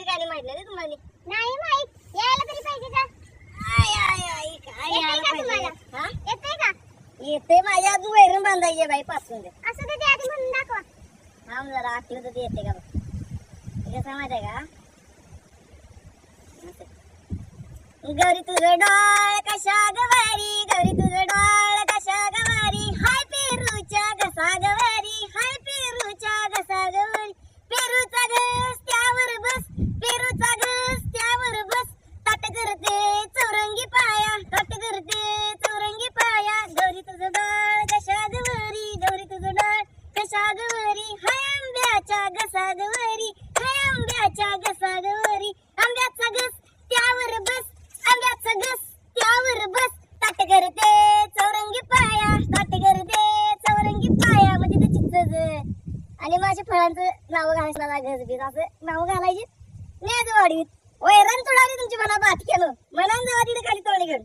गाण्याची गाणी माहीत नाही तुम्हाला? नाही माहीत. यायला तरी पाहिजे का? येते माझ्या आजू वैरून बांधायचे बाई पासून असं आधी म्हणून दाखवा. हा मला आठवत येते का कसं माहीत आहे का? गरी तुझं डोळ कशा गवारी गरी चौरंगी पाया ताट करते चौरंगी पाया. गौरी तुझं डोळ कशा गवारी गौरी तुझं डोळ कशा गवारी हाय आंब्याच्या घसा गवारी हाय आंब्याच्या घसा गवारी आंब्याचा घस त्यावर बस आंब्याचा घस त्यावर बस. ताट करते चौरंगी पाया ताट करते चौरंगी पाया. म्हणजे ते चित्तच आणि माझ्या फळांचं नाव घालायचं ना घस असं नाव घालायची. नेज वाढवीत. वैरण तुडाली तुमची मना बात केलं. मनान जावा है